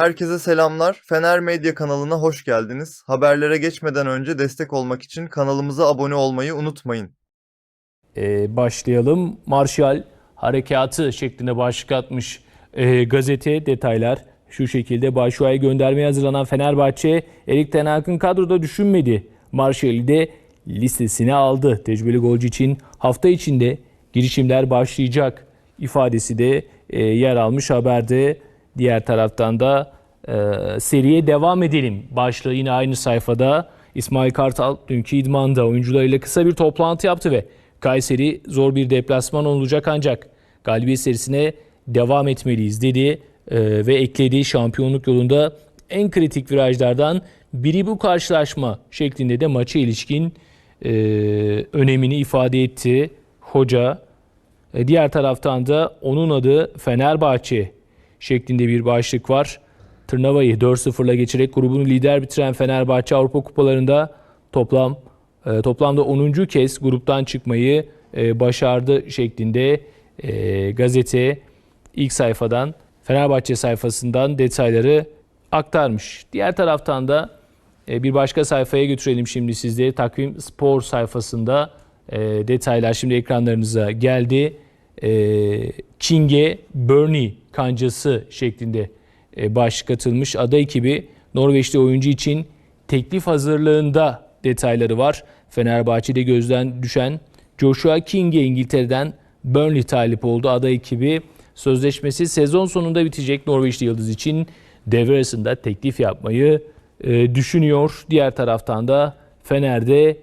Herkese selamlar. Fener Medya kanalına hoş geldiniz. Haberlere geçmeden önce destek olmak için kanalımıza abone olmayı unutmayın. Ee, başlayalım. Marşal harekatı şeklinde başlık atmış ee, gazete detaylar. Şu şekilde Başuay'a göndermeye hazırlanan Fenerbahçe Erik Ten Hag'ın kadroda düşünmedi. Marşal'i de listesine aldı. Tecrübeli golcü için hafta içinde girişimler başlayacak ifadesi de e, yer almış haberde. Diğer taraftan da e, seriye devam edelim. Başlığı yine aynı sayfada. İsmail Kartal dünkü idmanda oyuncularıyla kısa bir toplantı yaptı ve Kayseri zor bir deplasman olacak ancak galibiyet serisine devam etmeliyiz dedi e, ve eklediği şampiyonluk yolunda en kritik virajlardan biri bu karşılaşma şeklinde de maça ilişkin e, önemini ifade etti hoca. E, Diğer taraftan da onun adı Fenerbahçe şeklinde bir başlık var. Tırnava'yı 4-0'la geçerek grubunu lider bitiren Fenerbahçe Avrupa Kupalarında toplam e, toplamda 10. kez gruptan çıkmayı e, başardı şeklinde e, gazete ilk sayfadan Fenerbahçe sayfasından detayları aktarmış. Diğer taraftan da e, bir başka sayfaya götürelim şimdi sizleri. Takvim Spor sayfasında e, detaylar şimdi ekranlarınıza geldi. E, Kinge Burnley kancası şeklinde e, başlık. Ada ekibi Norveçli oyuncu için teklif hazırlığında detayları var. Fenerbahçe'de gözden düşen Joshua King'e İngiltere'den Burnley talip oldu. Ada ekibi sözleşmesi sezon sonunda bitecek Norveçli Yıldız için devre arasında teklif yapmayı e, düşünüyor. Diğer taraftan da Fener'de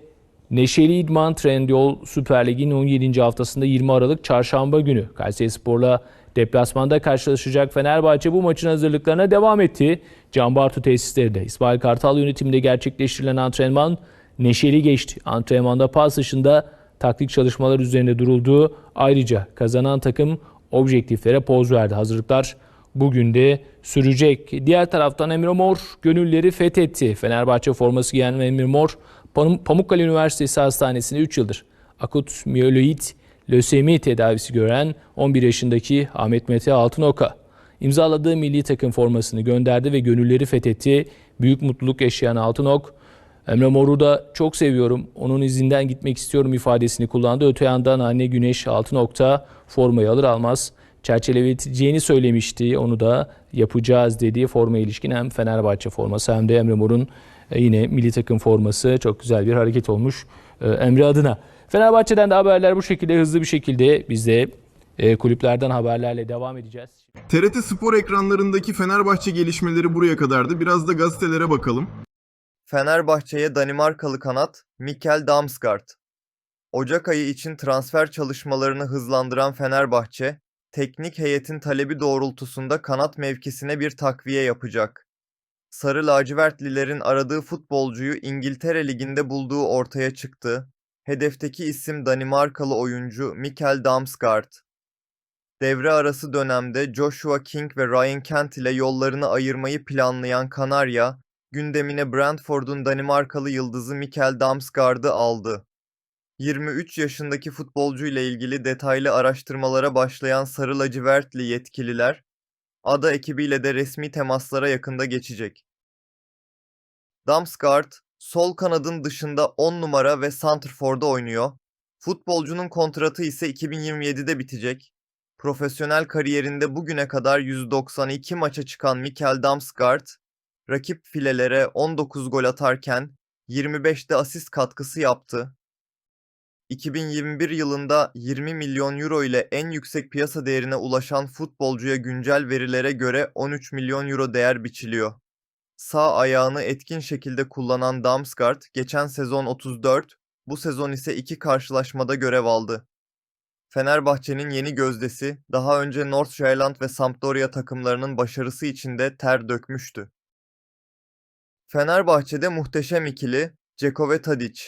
Neşeli İdman Trendyol Süper Lig'in 17. haftasında 20 Aralık Çarşamba günü Kayserispor'la deplasmanda karşılaşacak Fenerbahçe bu maçın hazırlıklarına devam etti. Can Bartu tesislerinde İsmail Kartal yönetiminde gerçekleştirilen antrenman neşeli geçti. Antrenmanda pas dışında taktik çalışmalar üzerinde duruldu. Ayrıca kazanan takım objektiflere poz verdi. Hazırlıklar bugün de sürecek. Diğer taraftan Emre Mor gönülleri fethetti. Fenerbahçe forması giyen Emre Mor Pam- Pamukkale Üniversitesi Hastanesi'nde 3 yıldır akut miyeloid lösemi tedavisi gören 11 yaşındaki Ahmet Mete Altınok'a imzaladığı milli takım formasını gönderdi ve gönülleri fethetti. Büyük mutluluk yaşayan Altınok, Emre Mor'u da çok seviyorum, onun izinden gitmek istiyorum ifadesini kullandı. Öte yandan anne Güneş Altınok'ta formayı alır almaz çerçeveleteceğini söylemişti. Onu da yapacağız dediği forma ilişkin hem Fenerbahçe forması hem de Emre Mor'un e, yine milli takım forması çok güzel bir hareket olmuş e, Emre adına. Fenerbahçe'den de haberler bu şekilde hızlı bir şekilde biz de e, kulüplerden haberlerle devam edeceğiz. TRT Spor ekranlarındaki Fenerbahçe gelişmeleri buraya kadardı. Biraz da gazetelere bakalım. Fenerbahçe'ye Danimarkalı kanat Mikkel Damsgaard. Ocak ayı için transfer çalışmalarını hızlandıran Fenerbahçe, teknik heyetin talebi doğrultusunda kanat mevkisine bir takviye yapacak. Sarı lacivertlilerin aradığı futbolcuyu İngiltere Ligi'nde bulduğu ortaya çıktı. Hedefteki isim Danimarkalı oyuncu Mikkel Damsgaard. Devre arası dönemde Joshua King ve Ryan Kent ile yollarını ayırmayı planlayan Kanarya, gündemine Brentford'un Danimarkalı yıldızı Mikkel Damsgaard'ı aldı. 23 yaşındaki futbolcu ile ilgili detaylı araştırmalara başlayan Sarı Lacivertli yetkililer, ada ekibiyle de resmi temaslara yakında geçecek. Damsgaard, sol kanadın dışında 10 numara ve santrforda oynuyor. Futbolcunun kontratı ise 2027'de bitecek. Profesyonel kariyerinde bugüne kadar 192 maça çıkan Mikkel Damsgaard, rakip filelere 19 gol atarken 25'te asist katkısı yaptı. 2021 yılında 20 milyon euro ile en yüksek piyasa değerine ulaşan futbolcuya güncel verilere göre 13 milyon euro değer biçiliyor. Sağ ayağını etkin şekilde kullanan Damsgaard geçen sezon 34, bu sezon ise iki karşılaşmada görev aldı. Fenerbahçe'nin yeni gözdesi daha önce North Zealand ve Sampdoria takımlarının başarısı için de ter dökmüştü. Fenerbahçe'de muhteşem ikili Ceko ve Tadic.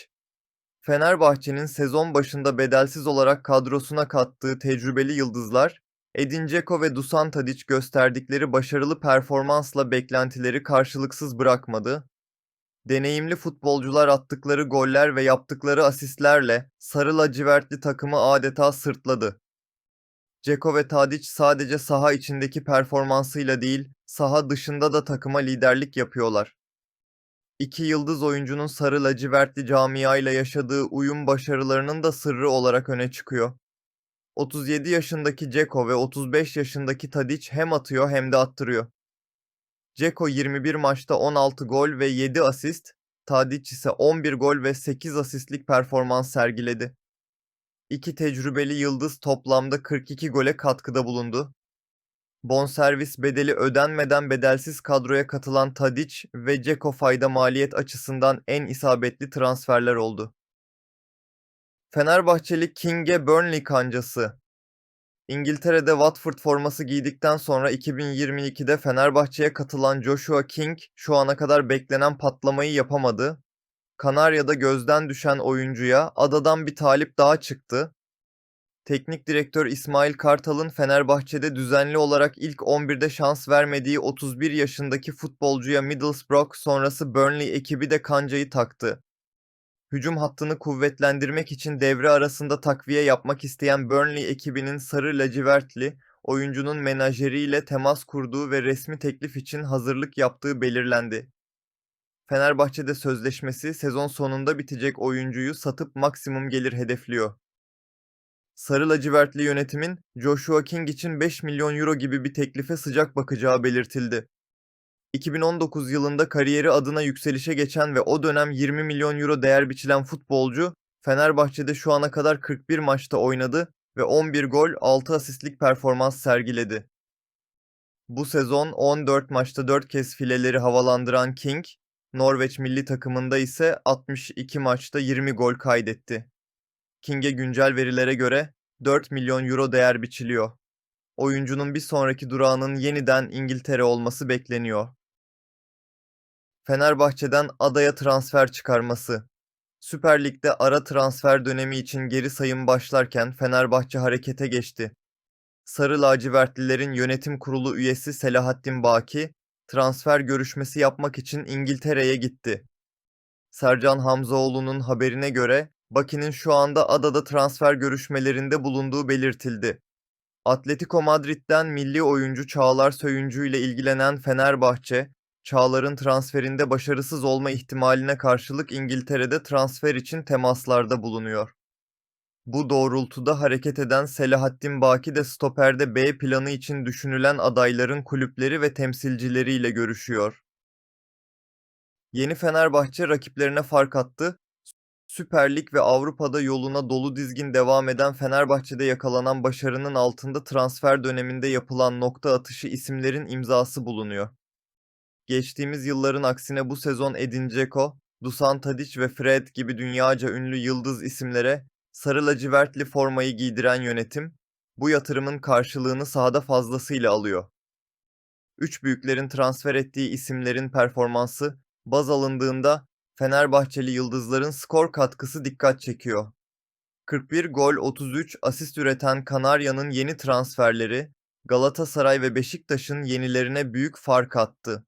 Fenerbahçe'nin sezon başında bedelsiz olarak kadrosuna kattığı tecrübeli yıldızlar, Edin Dzeko ve Dusan Tadic gösterdikleri başarılı performansla beklentileri karşılıksız bırakmadı. Deneyimli futbolcular attıkları goller ve yaptıkları asistlerle sarı lacivertli takımı adeta sırtladı. Ceko ve Tadic sadece saha içindeki performansıyla değil, saha dışında da takıma liderlik yapıyorlar. İki yıldız oyuncunun sarı lacivertli camiayla yaşadığı uyum başarılarının da sırrı olarak öne çıkıyor. 37 yaşındaki Ceko ve 35 yaşındaki Tadic hem atıyor hem de attırıyor. Ceko 21 maçta 16 gol ve 7 asist, Tadic ise 11 gol ve 8 asistlik performans sergiledi. İki tecrübeli yıldız toplamda 42 gole katkıda bulundu. Bonservis bedeli ödenmeden bedelsiz kadroya katılan Tadic ve Ceko fayda maliyet açısından en isabetli transferler oldu. Fenerbahçeli King'e Burnley kancası. İngiltere'de Watford forması giydikten sonra 2022'de Fenerbahçe'ye katılan Joshua King şu ana kadar beklenen patlamayı yapamadı. Kanarya'da gözden düşen oyuncuya adadan bir talip daha çıktı. Teknik direktör İsmail Kartal'ın Fenerbahçe'de düzenli olarak ilk 11'de şans vermediği 31 yaşındaki futbolcuya Middlesbrough sonrası Burnley ekibi de kancayı taktı. Hücum hattını kuvvetlendirmek için devre arasında takviye yapmak isteyen Burnley ekibinin sarı lacivertli oyuncunun menajeriyle temas kurduğu ve resmi teklif için hazırlık yaptığı belirlendi. Fenerbahçe'de sözleşmesi sezon sonunda bitecek oyuncuyu satıp maksimum gelir hedefliyor. Sarı lacivertli yönetimin Joshua King için 5 milyon euro gibi bir teklife sıcak bakacağı belirtildi. 2019 yılında kariyeri adına yükselişe geçen ve o dönem 20 milyon euro değer biçilen futbolcu, Fenerbahçe'de şu ana kadar 41 maçta oynadı ve 11 gol 6 asistlik performans sergiledi. Bu sezon 14 maçta 4 kez fileleri havalandıran King, Norveç milli takımında ise 62 maçta 20 gol kaydetti. King'e güncel verilere göre 4 milyon euro değer biçiliyor. Oyuncunun bir sonraki durağının yeniden İngiltere olması bekleniyor. Fenerbahçe'den adaya transfer çıkarması. Süper Lig'de ara transfer dönemi için geri sayım başlarken Fenerbahçe harekete geçti. Sarı lacivertlilerin yönetim kurulu üyesi Selahattin Baki, transfer görüşmesi yapmak için İngiltere'ye gitti. Sercan Hamzaoğlu'nun haberine göre Baki'nin şu anda adada transfer görüşmelerinde bulunduğu belirtildi. Atletico Madrid'den milli oyuncu Çağlar Söyüncü ile ilgilenen Fenerbahçe, Çağlar'ın transferinde başarısız olma ihtimaline karşılık İngiltere'de transfer için temaslarda bulunuyor. Bu doğrultuda hareket eden Selahattin Baki de stoperde B planı için düşünülen adayların kulüpleri ve temsilcileriyle görüşüyor. Yeni Fenerbahçe rakiplerine fark attı. Süper Lig ve Avrupa'da yoluna dolu dizgin devam eden Fenerbahçe'de yakalanan başarının altında transfer döneminde yapılan nokta atışı isimlerin imzası bulunuyor. Geçtiğimiz yılların aksine bu sezon Edin Dzeko, Dusan Tadic ve Fred gibi dünyaca ünlü yıldız isimlere sarı lacivertli formayı giydiren yönetim, bu yatırımın karşılığını sahada fazlasıyla alıyor. Üç büyüklerin transfer ettiği isimlerin performansı baz alındığında Fenerbahçeli yıldızların skor katkısı dikkat çekiyor. 41 gol 33 asist üreten Kanarya'nın yeni transferleri Galatasaray ve Beşiktaş'ın yenilerine büyük fark attı.